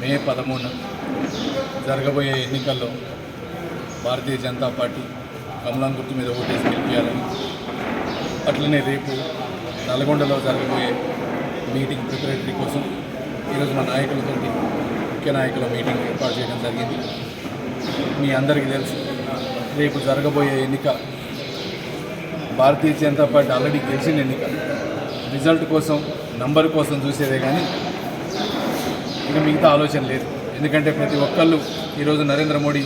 మే పదమూడు జరగబోయే ఎన్నికల్లో భారతీయ జనతా పార్టీ కమలం గుర్తు మీద ఓటేసి గెలిపించాలని అట్లనే రేపు నల్గొండలో జరగబోయే మీటింగ్ ప్రిపరేటరీ కోసం ఈరోజు మా నాయకులతో ముఖ్య నాయకుల మీటింగ్ ఏర్పాటు చేయడం జరిగింది. మీ అందరికీ తెలుసు రేపు జరగబోయే ఎన్నిక భారతీయ జనతా పార్టీ ఆల్రెడీ గెలిచిన ఎన్నిక. రిజల్ట్ కోసం నంబర్ కోసం చూసేదే కానీ ఇక మిగతా ఆలోచన లేదు. ఎందుకంటే ప్రతి ఒక్కళ్ళు ఈరోజు నరేంద్ర మోడీ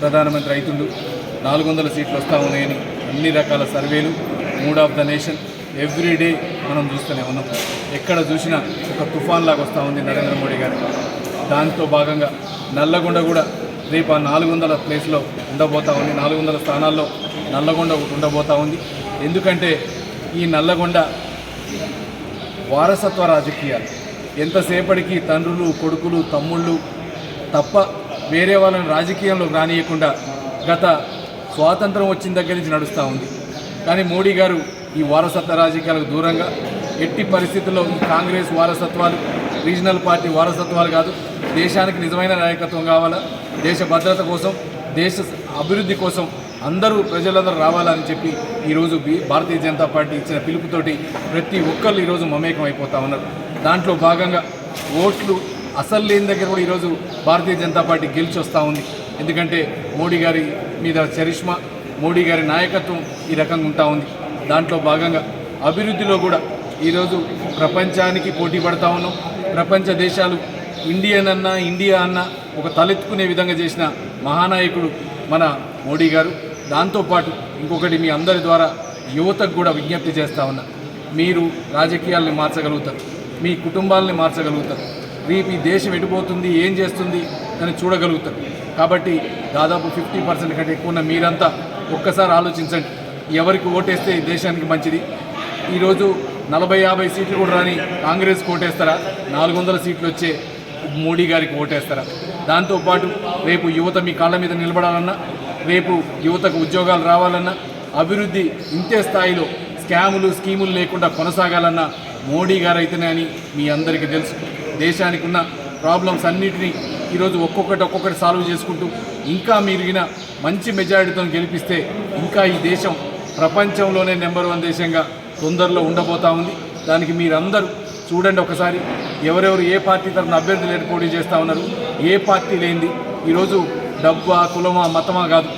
ప్రధానమంత్రి అవుతుండు నాలుగు వందల సీట్లు వస్తూ ఉన్నాయని అన్ని రకాల సర్వేలు mood of the nation everyday మనం చూస్తూనే ఉన్నాం. ఎక్కడ చూసినా ఒక తుఫాన్ లాగా వస్తూ ఉంది నరేంద్ర మోడీ గారు. దాంతో భాగంగా నల్లగొండ కూడా రేపు ఆ నాలుగు వందల ప్లేస్లో ఉండబోతూ ఉంది. నాలుగు వందల స్థానాల్లో నల్లగొండ ఉండబోతూ ఉండబోతా ఉంది. ఎందుకంటే ఈ నల్లగొండ వారసత్వ రాజకీయాలు. ఎంతసేపటికి తండ్రులు కొడుకులు తమ్ముళ్ళు తప్ప వేరే వాళ్ళని రాజకీయంలో రానియకుండా గత స్వాతంత్రం వచ్చిన దగ్గర నుంచి నడుస్తూ ఉంది. కానీ మోడీ గారు ఈ వారసత్వ రాజకీయాలకు దూరంగా ఎట్టి పరిస్థితుల్లో ఈ కాంగ్రెస్ వారసత్వాలు రీజనల్ పార్టీ వారసత్వాలు కాదు దేశానికి నిజమైన నాయకత్వం కావాలా దేశ భద్రత కోసం దేశ అభివృద్ధి కోసం అందరూ ప్రజలందరూ రావాలని చెప్పి ఈరోజు భారతీయ జనతా పార్టీ ఇచ్చిన పిలుపుతోటి ప్రతి ఒక్కళ్ళు ఈరోజు మమేకం అయిపోతా ఉన్నారు. దాంట్లో భాగంగా ఓట్లు అసలు లేని దగ్గర కూడా ఈరోజు భారతీయ జనతా పార్టీ గెలిచి వస్తూ ఉంది. ఎందుకంటే మోడీ గారి మీద చరిష్మా మోడీ గారి నాయకత్వం ఈ రకంగా ఉంటా ఉంది. దాంట్లో భాగంగా అభివృద్ధిలో కూడా ఈరోజు ప్రపంచానికి పోటీ పడతా ఉన్నాం. ప్రపంచ దేశాలు ఇండియన్ అన్నా ఇండియా అన్నా ఒక తలెత్తుకునే విధంగా చేసిన మహానాయకుడు మన మోడీ గారు. దాంతోపాటు ఇంకొకటి మీ అందరి ద్వారా యువతకు కూడా విజ్ఞప్తి చేస్తా ఉన్నా. మీరు రాజకీయాల్ని మార్చగలుగుతారు. మీ కుటుంబాలని మార్చగలుగుతారు. రేపు ఈ దేశం ఎటుపోతుంది ఏం చేస్తుంది అని చూడగలుగుతారు. కాబట్టి దాదాపు ఫిఫ్టీ పర్సెంట్ కంటే ఎక్కువ ఉన్న మీరంతా ఒక్కసారి ఆలోచించండి. ఎవరికి ఓటేస్తే ఈ దేశానికి మంచిది. ఈరోజు నలభై యాభై సీట్లు కూడా రాని కాంగ్రెస్ ఓటేస్తారా? నాలుగు వందల సీట్లు వచ్చే మోడీ గారికి ఓటేస్తారా? దాంతోపాటు రేపు యువత మీ కాళ్ళ మీద నిలబడాలన్నా రేపు యువతకు ఉద్యోగాలు రావాలన్నా అభివృద్ధి ఇంతే స్థాయిలో స్కాములు స్కీములు లేకుండా కొనసాగాలన్నా మోడీ గారు అయితేనే అని మీ అందరికీ తెలుసు. దేశానికి ఉన్న ప్రాబ్లమ్స్ అన్నిటినీ ఈరోజు ఒక్కొక్కటి ఒక్కొక్కటి సాల్వ్ చేసుకుంటూ ఇంకా మీరిగిన మంచి మెజారిటీతో గెలిపిస్తే ఇంకా ఈ దేశం ప్రపంచంలోనే నెంబర్ వన్ దేశంగా తొందరలో ఉండబోతా ఉంది. దానికి మీరందరూ చూడండి ఒకసారి ఎవరెవరు ఏ పార్టీ తరఫున అభ్యర్థులు ఏర్పాటు పోటీ చేస్తూ ఉన్నారు ఏ పార్టీ లేనిది. ఈరోజు డబ్బా కులమా మతమా కాదు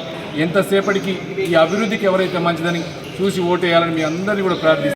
ఎంతసేపటికి ఈ అభివృద్ధికి ఎవరైతే మంచిదని చూసి ఓటేయాలని మీ అందరినీ కూడా ప్రార్థిస్తారు